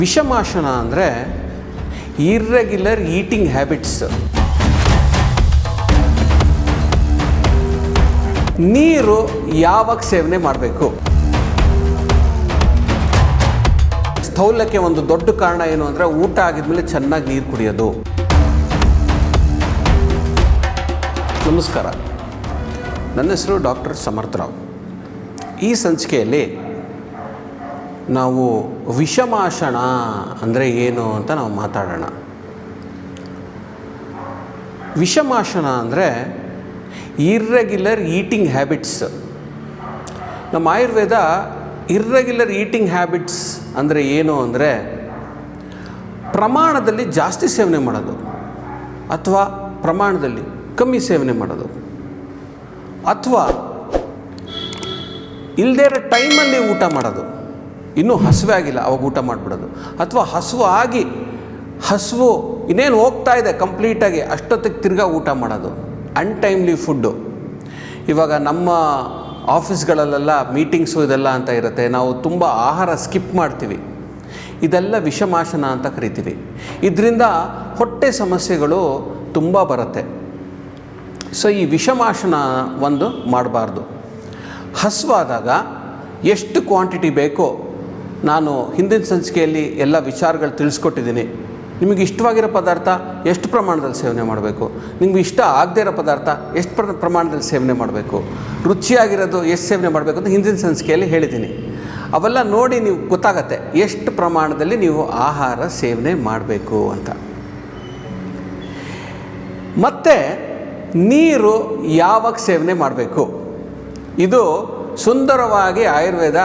ವಿಷಮಾಶನ ಅಂದರೆ irregular eating habits ನೀರು ಯಾವಾಗ ಸೇವನೆ ಮಾಡಬೇಕು? ಸ್ಥೌಲ್ಯಕ್ಕೆ ಒಂದು ದೊಡ್ಡ ಕಾರಣ ಏನು ಅಂದರೆ ಊಟ ಆಗಿದ್ಮೇಲೆ ಚೆನ್ನಾಗಿ ನೀರು ಕುಡಿಯೋದು. ನಮಸ್ಕಾರ. ನನ್ನ ಹೆಸರು ಡಾಕ್ಟರ್ ಸಮರ್ಥರಾವ್. ಈ ಸಂಚಿಕೆಯಲ್ಲಿ ನಾವು ವಿಷಮಾಷಣ ಅಂದರೆ ಏನು ಅಂತ ನಾವು ಮಾತಾಡೋಣ. ವಿಷಮಾಷಣ ಅಂದರೆ ಇರ್ರೆಗ್ಯುಲರ್ ಈಟಿಂಗ್ ಹ್ಯಾಬಿಟ್ಸ್ ನಮ್ಮ ಆಯುರ್ವೇದ ಇರ್ರೆಗ್ಯುಲರ್ ಈಟಿಂಗ್ ಹ್ಯಾಬಿಟ್ಸ್ ಅಂದರೆ ಏನು ಅಂದರೆ ಪ್ರಮಾಣದಲ್ಲಿ ಜಾಸ್ತಿ ಸೇವನೆ ಮಾಡೋದು ಅಥವಾ ಪ್ರಮಾಣದಲ್ಲಿ ಕಮ್ಮಿ ಸೇವನೆ ಮಾಡೋದು. ಅಥವಾ ಇಲ್ಲದೇ ಇರೋ ಟೈಮಲ್ಲಿ ಊಟ ಮಾಡೋದು. ಇನ್ನೂ ಹಸಿವೆ ಆಗಿಲ್ಲ, ಅವಾಗ ಊಟ ಮಾಡಿಬಿಡೋದು. ಅಥವಾ ಹಸುವು ಆಗಿ, ಹಸುವು ಇನ್ನೇನು ಹೋಗ್ತಾ ಇದೆ ಕಂಪ್ಲೀಟಾಗಿ ಅಷ್ಟೊತ್ತಿಗೆ ತಿರ್ಗಾ ಊಟ ಮಾಡೋದು. ಅನ್ಟೈಮ್ಲಿ ಫುಡ್ಡು ಇವಾಗ ನಮ್ಮ ಆಫೀಸ್ಗಳಲ್ಲೆಲ್ಲ ಮೀಟಿಂಗ್ಸು ಇದೆಲ್ಲ ಅಂತ ಇರುತ್ತೆ. ನಾವು ತುಂಬ ಆಹಾರ ಸ್ಕಿಪ್ ಮಾಡ್ತೀವಿ. ಇದೆಲ್ಲ ವಿಷಮಾಶನ ಅಂತ ಕರಿತೀವಿ. ಇದರಿಂದ ಹೊಟ್ಟೆ ಸಮಸ್ಯೆಗಳು ತುಂಬ ಬರುತ್ತೆ. ಸೊ ಈ ವಿಷಮಾಶನ ಒಂದು ಮಾಡಬಾರ್ದು. ಹಸುವಾದಾಗ ಎಷ್ಟು ಕ್ವಾಂಟಿಟಿ ಬೇಕೋ ನಾನು ಹಿಂದಿನ ಸಂಚಿಕೆಯಲ್ಲಿ ಎಲ್ಲ ವಿಚಾರಗಳು ತಿಳಿಸ್ಕೊಟ್ಟಿದ್ದೀನಿ. ನಿಮಗೆ ಇಷ್ಟವಾಗಿರೋ ಪದಾರ್ಥ ಎಷ್ಟು ಪ್ರಮಾಣದಲ್ಲಿ ಸೇವನೆ ಮಾಡಬೇಕು? ನಿಮ್ಗೆ ಇಷ್ಟ ಆಗದೇ ಇರೋ ಪದಾರ್ಥ ಎಷ್ಟು ಪ್ರ, ಪ್ರಮಾಣದಲ್ಲಿ ಸೇವನೆ ಮಾಡಬೇಕು? ರುಚಿಯಾಗಿರೋದು ಎಷ್ಟು ಸೇವನೆ ಮಾಡಬೇಕು ಅಂತ ಹಿಂದಿನ ಸಂಚಿಕೆಯಲ್ಲಿ ಹೇಳಿದ್ದೀನಿ. ಅವೆಲ್ಲ ನೋಡಿ ನೀವು ಗೊತ್ತಾಗತ್ತೆ ಎಷ್ಟು ಪ್ರಮಾಣದಲ್ಲಿ ನೀವು ಆಹಾರ ಸೇವನೆ ಮಾಡಬೇಕು ಅಂತ. ಮತ್ತು ನೀರು ಯಾವಾಗ ಸೇವನೆ ಮಾಡಬೇಕು? ಇದು ಸುಂದರವಾಗಿ ಆಯುರ್ವೇದ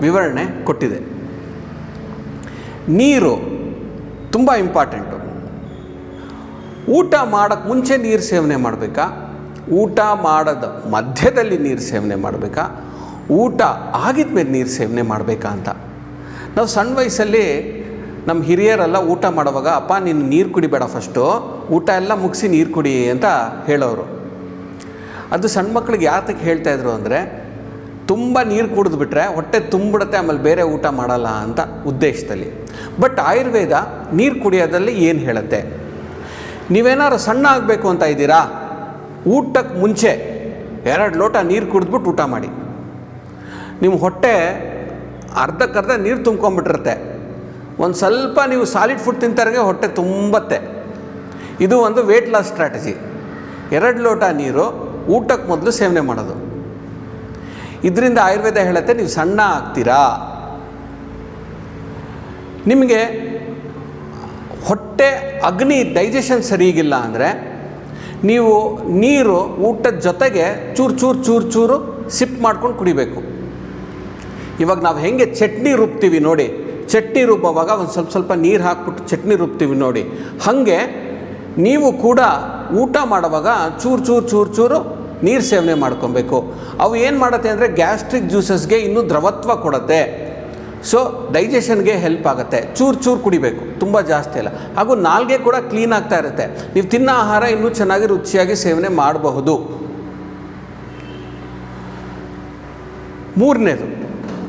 ವಿವರಣೆ ಕೊಟ್ಟಿದೆ. ನೀರು ತುಂಬ ಇಂಪಾರ್ಟೆಂಟು. ಊಟ ಮಾಡೋಕ್ಕೆ ಮುಂಚೆ ನೀರು ಸೇವನೆ ಮಾಡಬೇಕಾ? ಊಟ ಮಾಡೋದ ಮಧ್ಯದಲ್ಲಿ ನೀರು ಸೇವನೆ ಮಾಡಬೇಕಾ? ಊಟ ಆಗಿದ ಮೇಲೆ ನೀರು ಸೇವನೆ ಮಾಡಬೇಕಾ ಅಂತ. ನಾವು ಸಣ್ಣ ವಯಸ್ಸಲ್ಲಿ ನಮ್ಮ ಹಿರಿಯರೆಲ್ಲ ಊಟ ಮಾಡುವಾಗ, ಅಪ್ಪ, ನೀನು ನೀರು ಕುಡಿಬೇಡ ಫಸ್ಟು, ಊಟ ಎಲ್ಲ ಮುಗಿಸಿ ನೀರು ಕುಡಿ ಅಂತ ಹೇಳೋರು. ಅದು ಸಣ್ಣ ಮಕ್ಳಿಗೆ ಯಾತಕ್ಕೆ ಹೇಳ್ತಾಯಿದ್ರು ಅಂದರೆ ತುಂಬ ನೀರು ಕುಡಿದ್ಬಿಟ್ರೆ ಹೊಟ್ಟೆ ತುಂಬಿಡುತ್ತೆ, ಆಮೇಲೆ ಬೇರೆ ಊಟ ಮಾಡಲ್ಲ ಅಂತ ಉದ್ದೇಶದಲ್ಲಿ. ಬಟ್ ಆಯುರ್ವೇದ ನೀರು ಕುಡಿಯೋದಲ್ಲಿ ಏನು ಹೇಳುತ್ತೆ? ನೀವೇನಾದ್ರು ಸಣ್ಣ ಆಗಬೇಕು ಅಂತ ಇದ್ದೀರಾ? ಊಟಕ್ಕೆ ಮುಂಚೆ ಎರಡು ಲೋಟ ನೀರು ಕುಡಿದ್ಬಿಟ್ಟು ಊಟ ಮಾಡಿ. ನಿಮ್ಮ ಹೊಟ್ಟೆ ಅರ್ಧಕ್ಕರ್ಧ ನೀರು ತುಂಬ್ಕೊಂಬಿಟ್ಟಿರುತ್ತೆ ಒಂದು ಸ್ವಲ್ಪ ನೀವು ಸಾಲಿಡ್ ಫುಡ್ ತಿಂತಾರಂಗೆ ಹೊಟ್ಟೆ ತುಂಬತ್ತೆ. ಇದು ಒಂದು ವೆಯ್ಟ್ ಲಾಸ್ ಸ್ಟ್ರಾಟಜಿ ಎರಡು ಲೋಟ ನೀರು ಊಟಕ್ಕೆ ಮೊದಲು ಸೇವನೆ ಮಾಡೋದು. ಇದರಿಂದ ಆಯುರ್ವೇದ ಹೇಳುತ್ತೆ, ನೀವು ಸಣ್ಣ ಆಗ್ತೀರಾ? ನಿಮಗೆ ಹೊಟ್ಟೆ ಅಗ್ನಿ ಡೈಜೆಷನ್ ಸರಿಗಿಲ್ಲ ಅಂದರೆ ನೀವು ನೀರು, ಊಟದ ಜೊತೆಗೆ ಚೂರು ಚೂರು ಚೂರು ಚೂರು ಸಿಪ್ ಮಾಡ್ಕೊಂಡು ಕುಡಿಬೇಕು. ಇವಾಗ ನಾವು ಹೆಂಗೆ ಚಟ್ನಿ ರುಬ್ತೀವಿ ನೋಡಿ, ಚಟ್ನಿ ರುಬ್ಬುವಾಗ ಒಂದು ಸ್ವಲ್ಪ ಸ್ವಲ್ಪ ನೀರು ಹಾಕ್ಬಿಟ್ಟು ಚಟ್ನಿ ರುಬ್ತೀವಿ ನೋಡಿ. ಹಾಗೆ ನೀವು ಕೂಡ ಊಟ ಮಾಡುವಾಗ ಚೂರು ಚೂರು ಚೂರು ಚೂರು ನೀರು ಸೇವನೆ ಮಾಡ್ಕೊಬೇಕು. ಅವು ಏನು ಮಾಡುತ್ತೆ ಅಂದರೆ ಗ್ಯಾಸ್ಟ್ರಿಕ್ ಜ್ಯೂಸಸ್ಗೆ ಇನ್ನೂ ದ್ರವತ್ವ ಕೊಡುತ್ತೆ. ಸೊ ಡೈಜೆಷನ್ಗೆ ಹೆಲ್ಪ್ ಆಗುತ್ತೆ. ಚೂರು ಚೂರು ಕುಡಿಬೇಕು. ತುಂಬ ಜಾಸ್ತಿ ಅಲ್ಲ. ಹಾಗೂ ನಾಲ್ಗೆ ಕೂಡ ಕ್ಲೀನ್ ಆಗ್ತಾ ಇರುತ್ತೆ. ನೀವು ತಿನ್ನೋ ಆಹಾರ ಇನ್ನೂ ಚೆನ್ನಾಗಿ ರುಚಿಯಾಗಿ ಸೇವನೆ ಮಾಡಬಹುದು. ಮೂರನೇದು,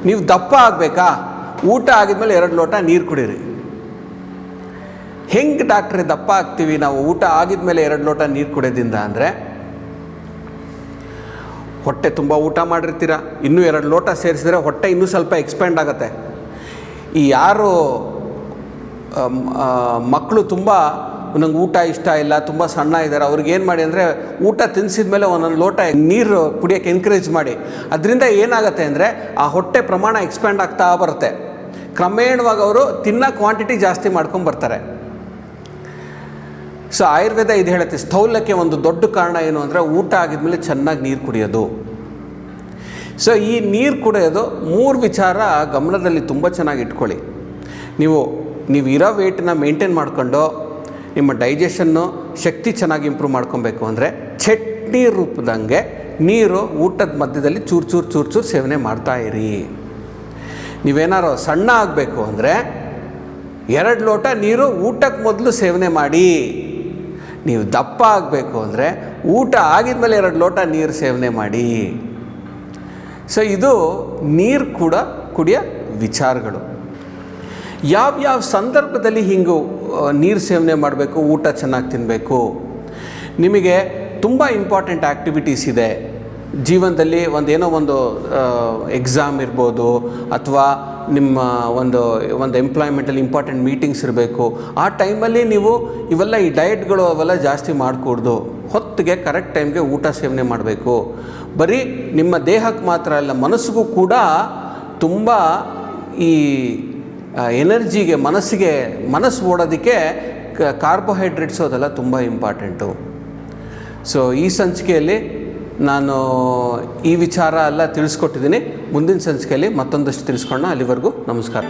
ನೀವು ದಪ್ಪ ಆಗಬೇಕಾ? ಊಟ ಆಗಿದ್ಮೇಲೆ ಎರಡು ಲೋಟ ನೀರು ಕುಡೀರಿ. ಹೆಂಗೆ ಡಾಕ್ಟ್ರೆ ದಪ್ಪ ಆಗ್ತೀವಿ ನಾವು? ಊಟ ಆಗಿದ್ಮೇಲೆ ಎರಡು ಲೋಟ ನೀರು ಕುಡಿಯೋದಿಂದ ಅಂದರೆ ಹೊಟ್ಟೆ ತುಂಬ ಊಟ ಮಾಡಿರ್ತೀರ? ಇನ್ನೂ ಎರಡು ಲೋಟ ಸೇರಿಸಿದ್ರೆ ಹೊಟ್ಟೆ ಇನ್ನೂ ಸ್ವಲ್ಪ ಎಕ್ಸ್ಪ್ಯಾಂಡ್ ಆಗುತ್ತೆ. ಈ ಯಾರು ಮಕ್ಕಳು ತುಂಬ ನಂಗೆ ಊಟ ಇಷ್ಟ ಇಲ್ಲ, ತುಂಬ ಸಣ್ಣ ಇದ್ದಾರೆ ಅವ್ರಿಗೇನು ಮಾಡಿ ಅಂದರೆ ಊಟ ತಿನ್ನಿಸಿದ ಮೇಲೆ ಒಂದೊಂದು ಲೋಟ ನೀರು ಕುಡಿಯೋಕ್ಕೆ ಎನ್ಕರೇಜ್ ಮಾಡಿ. ಅದರಿಂದ ಏನಾಗುತ್ತೆ ಅಂದರೆ ಆ ಹೊಟ್ಟೆ ಪ್ರಮಾಣ ಎಕ್ಸ್ಪ್ಯಾಂಡ್ ಆಗ್ತಾ ಬರುತ್ತೆ. ಕ್ರಮೇಣವಾಗಿ ಅವರು ತಿನ್ನೋ ಕ್ವಾಂಟಿಟಿ ಜಾಸ್ತಿ ಮಾಡ್ಕೊಂಡು ಬರ್ತಾರೆ. ಸೊ ಆಯುರ್ವೇದ ಇದು ಹೇಳುತ್ತೆ ಸ್ಥೌಲ್ಯಕ್ಕೆ ಒಂದು ದೊಡ್ಡ ಕಾರಣ ಏನು ಅಂದರೆ ಊಟ ಆಗಿದ್ಮೇಲೆ ಚೆನ್ನಾಗಿ ನೀರು ಕುಡಿಯೋದು. ಸೊ ಈ ನೀರು ಕುಡಿಯೋದು ಮೂರು ವಿಚಾರ ಗಮನದಲ್ಲಿ ತುಂಬ ಚೆನ್ನಾಗಿ ಇಟ್ಕೊಳ್ಳಿ. ನೀವು ನೀವು ಇರೋ ವೇಟನ್ನ ಮೇಂಟೈನ್ ಮಾಡ್ಕೊಂಡು ನಿಮ್ಮ ಡೈಜೆಷನ್ನು ಶಕ್ತಿ ಚೆನ್ನಾಗಿ ಇಂಪ್ರೂವ್ ಮಾಡ್ಕೊಬೇಕು ಅಂದರೆ ಚಟ್ನಿ ರೂಪದಂಗೆ ನೀರು ಊಟದ ಮಧ್ಯದಲ್ಲಿ ಚೂರು ಚೂರು ಚೂರು ಚೂರು ಸೇವನೆ ಮಾಡ್ತಾ ಇರಿ. ನೀವೇನಾರು ಸಣ್ಣ ಆಗಬೇಕು ಅಂದರೆ ಎರಡು ಲೋಟ ನೀರು ಊಟಕ್ಕೆ ಮೊದಲು ಸೇವನೆ ಮಾಡಿ. ನೀವು ದಪ್ಪ ಆಗಬೇಕು ಅಂದರೆ ಊಟ ಆಗಿದ್ಮೇಲೆ ಎರಡು ಲೋಟ ನೀರು ಸೇವನೆ ಮಾಡಿ. ಸೊ ಇದು ನೀರು ಕೂಡ ಕುಡಿಯೋ ವಿಚಾರಗಳು. ಯಾವ್ಯಾವ ಸಂದರ್ಭದಲ್ಲಿ ಹಿಂಗೆ ನೀರು ಸೇವನೆ ಮಾಡಬೇಕು, ಊಟ ಚೆನ್ನಾಗಿ ತಿನ್ನಬೇಕು ನಿಮಗೆ ತುಂಬ ಇಂಪಾರ್ಟೆಂಟ್ ಆ್ಯಕ್ಟಿವಿಟೀಸ್ ಇದೆ. ಜೀವನದಲ್ಲಿ ಒಂದು ಏನೋ ಒಂದು ಎಕ್ಸಾಮ್ ಇರ್ಬೋದು, ಅಥವಾ ನಿಮ್ಮ ಒಂದು ಒಂದು ಎಂಪ್ಲಾಯ್ಮೆಂಟಲ್ಲಿ ಇಂಪಾರ್ಟೆಂಟ್ ಮೀಟಿಂಗ್ಸ್ ಇರಬೇಕು. ಆ ಟೈಮಲ್ಲಿ ನೀವು ಇವೆಲ್ಲ ಈ ಡಯಟ್ಗಳು ಅವೆಲ್ಲ ಜಾಸ್ತಿ ಮಾಡಿಕೊಡ್ದು. ಹೊತ್ತಿಗೆ ಕರೆಕ್ಟ್ ಟೈಮ್ಗೆ ಊಟ ಸೇವನೆ ಮಾಡಬೇಕು. ಬರೀ ನಿಮ್ಮ ದೇಹಕ್ಕೆ ಮಾತ್ರ ಅಲ್ಲ, ಮನಸ್ಸಿಗೂ ಕೂಡ ತುಂಬ ಈ ಎನರ್ಜಿಗೆ, ಮನಸ್ಸಿಗೆ, ಮನಸ್ಸು ಓಡೋದಕ್ಕೆ ಕಾರ್ಬೋಹೈಡ್ರೇಟ್ಸ್ ಅದೆಲ್ಲ ತುಂಬ ಇಂಪಾರ್ಟೆಂಟು ಸೊ ಈ ಸಂಚಿಕೆಯಲ್ಲಿ ನಾನು ಈ ವಿಚಾರ ಎಲ್ಲ ತಿಳಿಸ್ಕೊಟ್ಟಿದ್ದೀನಿ. ಮುಂದಿನ ಸಂಚಿಕೆಯಲ್ಲಿ ಮತ್ತೊಂದಷ್ಟು ತಿಳಿಸ್ಕೊಳ್ಳೋಣ. ಅಲ್ಲಿವರೆಗೂ ನಮಸ್ಕಾರ.